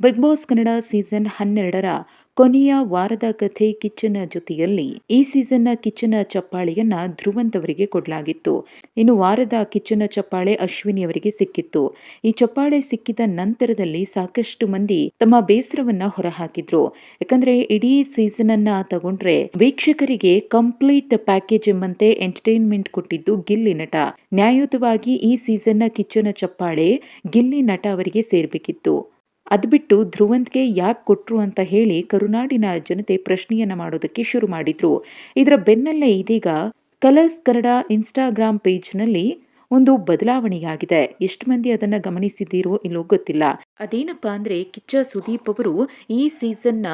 Big boss Kannada season ಹನ್ನೆರಡರ ಕೊನೆಯ ವಾರದ ಕಥೆ ಕಿಚ್ಚನ ಜೊತೆಯಲ್ಲಿ ಈ ಸೀಸನ್ನ ಕಿಚ್ಚನ ಚಪ್ಪಾಳೆಯನ್ನ ಧ್ರುವಂತ್ ಅವರಿಗೆ ಕೊಡಲಾಗಿತ್ತು. ಇನ್ನು ವಾರದ ಕಿಚ್ಚನ ಚಪ್ಪಾಳೆ ಅಶ್ವಿನಿ ಅವರಿಗೆ ಸಿಕ್ಕಿತ್ತು. ಈ ಚಪ್ಪಾಳೆ ಸಿಕ್ಕಿದ ನಂತರದಲ್ಲಿ ಸಾಕಷ್ಟು ಮಂದಿ ತಮ್ಮ ಬೇಸರವನ್ನ ಹೊರಹಾಕಿದ್ರು. ಯಾಕಂದ್ರೆ ಇಡೀ ಸೀಸನ್ ಅನ್ನ ತಗೊಂಡ್ರೆ ವೀಕ್ಷಕರಿಗೆ ಕಂಪ್ಲೀಟ್ ಪ್ಯಾಕೇಜ್ ಎಂಬಂತೆ ಎಂಟರ್ಟೈನ್ಮೆಂಟ್ ಕೊಟ್ಟಿದ್ದು ಗಿಲ್ಲಿ ನಟ. ನ್ಯಾಯಯುತವಾಗಿ ಈ ಸೀಸನ್ನ ಕಿಚ್ಚನ ಚಪ್ಪಾಳೆ ಗಿಲ್ಲಿ ನಟ ಅವರಿಗೆ ಸೇರ್ಬೇಕಿತ್ತು. ಅದ್ಬಿಟ್ಟು ಧ್ರುವಂತ್ಗೆ ಯಾಕೆ ಕೊಟ್ರು ಅಂತ ಹೇಳಿ ಕರುನಾಡಿನ ಜನತೆ ಪ್ರಶ್ನೆಯನ್ನ ಮಾಡೋದಕ್ಕೆ ಶುರು ಮಾಡಿದ್ರು. ಇದರ ಬೆನ್ನಲ್ಲೇ ಇದೀಗ ಕಲರ್ಸ್ ಕನ್ನಡ ಇನ್ಸ್ಟಾಗ್ರಾಮ್ ಪೇಜ್ನಲ್ಲಿ ಒಂದು ಬದಲಾವಣೆಯಾಗಿದೆ. ಎಷ್ಟು ಮಂದಿ ಅದನ್ನ ಗಮನಿಸಿದ್ದೀರೋ ಇಲ್ಲೋ ಗೊತ್ತಿಲ್ಲ. ಅದೇನಪ್ಪಾ ಅಂದ್ರೆ ಕಿಚ್ಚ ಸುದೀಪ್ ಅವರು ಈ ಸೀಸನ್ನ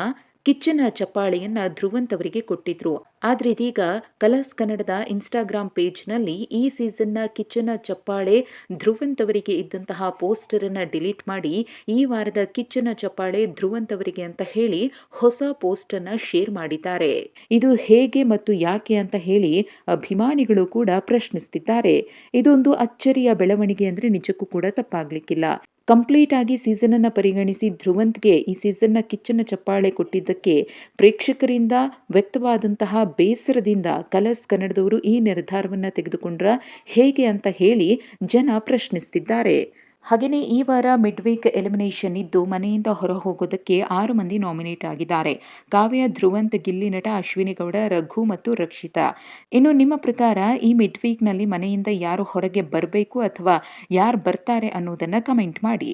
ಕಿಚ್ಚನ ಚಪ್ಪಾಳೆಯನ್ನ ಧ್ರುವಂತವರಿಗೆ ಕೊಟ್ಟಿದ್ರು. ಆದ್ರೆ ಇದೀಗ ಕಲರ್ಸ್ ಕನ್ನಡದ ಇನ್ಸ್ಟಾಗ್ರಾಮ್ ಪೇಜ್ನಲ್ಲಿ ಈ ಸೀಸನ್ನ ಕಿಚ್ಚನ ಚಪ್ಪಾಳೆ ಧ್ರುವಂತವರಿಗೆ ಇದ್ದಂತಹ ಪೋಸ್ಟರ್ ಅನ್ನ ಡಿಲೀಟ್ ಮಾಡಿ ಈ ವಾರದ ಕಿಚ್ಚನ ಚಪ್ಪಾಳೆ ಧ್ರುವಂತವರಿಗೆ ಅಂತ ಹೇಳಿ ಹೊಸ ಪೋಸ್ಟ್ ಅನ್ನ ಶೇರ್ ಮಾಡಿದ್ದಾರೆ. ಇದು ಹೇಗೆ ಮತ್ತು ಯಾಕೆ ಅಂತ ಹೇಳಿ ಅಭಿಮಾನಿಗಳು ಕೂಡ ಪ್ರಶ್ನಿಸುತ್ತಿದ್ದಾರೆ ಇದೊಂದು ಅಚ್ಚರಿಯ ಬೆಳವಣಿಗೆ ಅಂದ್ರೆ ನಿಜಕ್ಕೂ ಕೂಡ ತಪ್ಪಾಗ್ಲಿಕ್ಕಿಲ್ಲ. ಕಂಪ್ಲೀಟ್ ಆಗಿ ಸೀಸನ್ ಅನ್ನ ಪರಿಗಣಿಸಿ ಧ್ರುವಂತ್ಗೆ ಈ ಸೀಸನ್ನ ಕಿಚ್ಚನ ಚಪ್ಪಾಳೆ ಕೊಟ್ಟಿದ್ದಕ್ಕೆ ಪ್ರೇಕ್ಷಕರಿಂದ ವ್ಯಕ್ತವಾದಂತಹ ಬೇಸರದಿಂದ ಕಲರ್ಸ್ ಕನ್ನಡದವರು ಈ ನಿರ್ಧಾರವನ್ನು ತೆಗೆದುಕೊಂಡ್ರ ಹೇಗೆ ಅಂತ ಹೇಳಿ ಜನ ಪ್ರಶ್ನಿಸುತ್ತಿದ್ದಾರೆ ಹಾಗೆಯೇ ಈ ವಾರ ಮಿಡ್ ವೀಕ್ ಎಲಿಮಿನೇಷನ್ ಇದ್ದು ಮನೆಯಿಂದ ಹೊರ ಹೋಗೋದಕ್ಕೆ ಆರು ಮಂದಿ ನಾಮಿನೇಟ್ ಆಗಿದ್ದಾರೆ. ಕಾವ್ಯ, ಧ್ರುವಂತ್, ಗಿಲ್ಲಿ ನಟ ಅಶ್ವಿನಿ ಗೌಡ, ರಘು ಮತ್ತು ರಕ್ಷಿತಾ. ಇನ್ನು ನಿಮ್ಮ ಪ್ರಕಾರ ಈ ಮಿಡ್ ವೀಕ್ನಲ್ಲಿ ಮನೆಯಿಂದ ಯಾರು ಹೊರಗೆ ಬರಬೇಕು ಅಥವಾ ಯಾರು ಬರ್ತಾರೆ ಅನ್ನೋದನ್ನು ಕಮೆಂಟ್ ಮಾಡಿ.